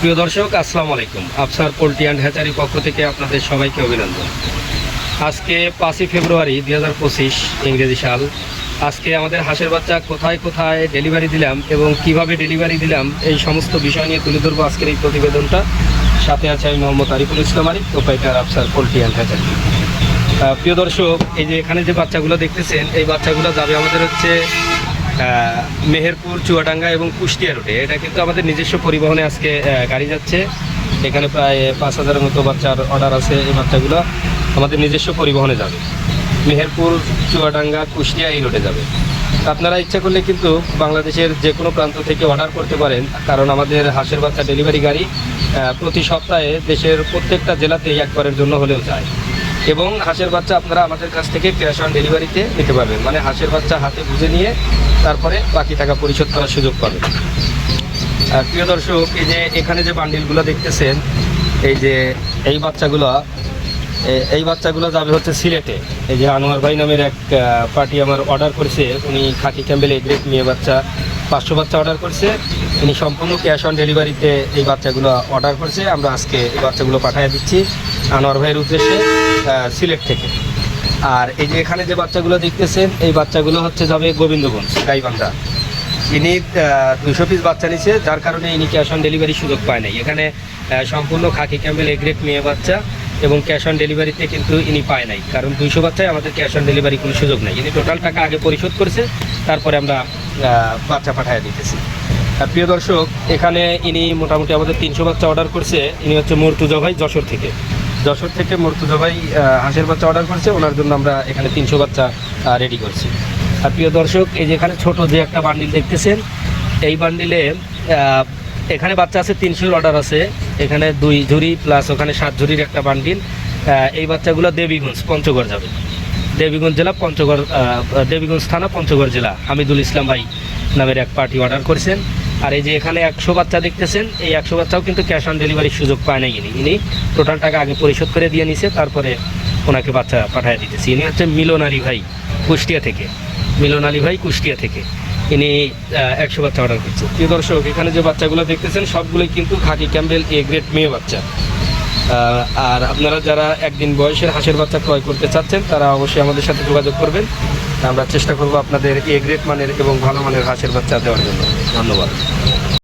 প্রিয় দর্শক, আসসালামু আলাইকুম। আফসার পোল্ট্রি অ্যান্ড হ্যাচারি পক্ষ থেকে আপনাদের সবাইকে অভিনন্দন। আজকে পাঁচই ফেব্রুয়ারি দুই হাজার পঁচিশ ইংরেজি সাল। আজকে আমাদের হাঁসের বাচ্চা কোথায় কোথায় ডেলিভারি দিলাম এবং কীভাবে ডেলিভারি দিলাম এই সমস্ত বিষয় নিয়ে তুলে ধরবো আজকের এই প্রতিবেদনটা। সাথে আছে আমি Mohammad Ariful Islam Arif, proprietor Afsar poultry and hatchery. প্রিয় দর্শক, এই যে এখানে যে বাচ্চাগুলো দেখতেছেন, এই বাচ্চাগুলো যাবে আমাদের হচ্ছে মেহেরপুর, চুয়াডাঙ্গা এবং কুষ্টিয়া রুটে। এটা কিন্তু আমাদের নিজস্ব পরিবহনে আজকে গাড়ি যাচ্ছে। এখানে প্রায় পাঁচ হাজারের মতো বাচ্চার অর্ডার আছে এই বাচ্চাগুলো। আমাদের নিজস্ব পরিবহনে যাবে। মেহেরপুর, চুয়াডাঙ্গা, কুষ্টিয়া এই রুটে যাবে। আপনারা ইচ্ছা করলে কিন্তু বাংলাদেশের যে কোনো প্রান্ত থেকে অর্ডার করতে পারেন, কারণ আমাদের হাঁসের বাচ্চা ডেলিভারি গাড়ি প্রতি সপ্তাহে দেশের প্রত্যেকটা জেলাতেই একবারের জন্য হলেও যায়। এবং হাঁসের বাচ্চা আপনারা আমাদের কাছ থেকে ক্যাশ অন ডেলিভারিতে নিতে পারবেন। মানে হাঁসের বাচ্চা হাতে বুঝে নিয়ে তারপরে বাকি টাকা পরিশোধ করার সুযোগ পাবেন। আর প্রিয় দর্শক, এই যে এখানে যে বান্ডিলগুলো দেখতেছেন, এই যে এই বাচ্চাগুলো এই বাচ্চাগুলো যাবে হচ্ছে সিলেটে। এই যে আনোয়ার ভাই নামের এক পার্টি আমার অর্ডার করেছে। উনি খাকি ক্যাম্বেল এগ্রেট মেয়ে বাচ্চা, পাঁচশো বাচ্চা অর্ডার করছে। উনি সম্পূর্ণ ক্যাশ অন ডেলিভারিতে এই বাচ্চাগুলো অর্ডার করছে। আমরা আজকে এই বাচ্চাগুলো পাঠিয়ে দিচ্ছি। আনোয়ার ভাইয়ের উদ্দেশ্যে সিলেট থেকে। আর এই যে এখানে যে বাচ্চাগুলো দেখতেছেন, এই বাচ্চাগুলো হচ্ছে যাবে গোবিন্দগঞ্জ, গাইবান্ধা। ইনি দুশো পিস বাচ্চা নিচ্ছে যার কারণে ইনি ক্যাশ অন ডেলিভারি সুযোগ পায় নাই। এখানে সম্পূর্ণ খাকি ক্যাম্বেল এগ্রেট মেয়ে বাচ্চা এবং ক্যাশ অন ডেলিভারিতে কিন্তু ইনি পায় নাই। কারণ দুইশো বাচ্চায় আমাদের ক্যাশ অন ডেলিভারি কোনো সুযোগ নেই। ইনি টোটাল টাকা আগে পরিশোধ করেছে, তারপরে আমরা বাচ্চা পাঠিয়ে দিতেছি। প্রিয় দর্শক, এখানে ইনি মোটামুটি আমাদের তিনশো বাচ্চা অর্ডার করছে। ইনি হচ্ছে মর্তুজা ভাই যশোর থেকে। যশোর থেকে মর্তুজা ভাই হাঁসের বাচ্চা অর্ডার করছে, ওনার জন্য আমরা এখানে তিনশো বাচ্চা রেডি করছি। আর প্রিয় দর্শক, এই যে এখানে ছোট যে একটা বান্ডিল দেখতেছেন, এই বান্ডিলে এখানে বাচ্চা আছে তিনশোর অর্ডার আছে। এখানে দুই ঝুড়ি প্লাস ওখানে সাত ঝুড়ির একটা বান্ডিল এই বাচ্চাগুলো দেবীগঞ্জ, পঞ্চগড় যাবে। দেবীগঞ্জ জেলা, পঞ্চগড় দেবীগঞ্জ থানা, পঞ্চগড় জেলা, হামিদুল ইসলাম ভাই নামের এক পার্টি অর্ডার করেছেন। আর এই যে এখানে একশো বাচ্চা দেখতেছেন, এই একশো বাচ্চাও কিন্তু ক্যাশ অন ডেলিভারির সুযোগ পায় না ইনি। ইনি টোটাল টাকা আগে পরিশোধ করে দিয়ে নিছে, তারপরে ওনাকে বাচ্চা পাঠিয়ে দিতেছি। ইনি হচ্ছে মিলন আলী ভাই, কুষ্টিয়া থেকে। মিলন আলী ভাই কুষ্টিয়া থেকে। ইনি একশো বাচ্চা অর্ডার করছে। প্রিয় দর্শক, এখানে যে বাচ্চাগুলো দেখতেছেন, সবগুলোই কিন্তু খাকি ক্যাম্বেল এ গ্রেড মেয়ে বাচ্চা। আর আপনারা যারা একদিন বয়সের হাঁসের বাচ্চা ক্রয় করতে চাচ্ছেন, তারা অবশ্যই আমাদের সাথে যোগাযোগ করবেন। আমরা চেষ্টা করব আপনাদের এ গ্রেড মানের এবং ভালো মানের হাঁসের বাচ্চা দেওয়ার জন্য। ধন্যবাদ।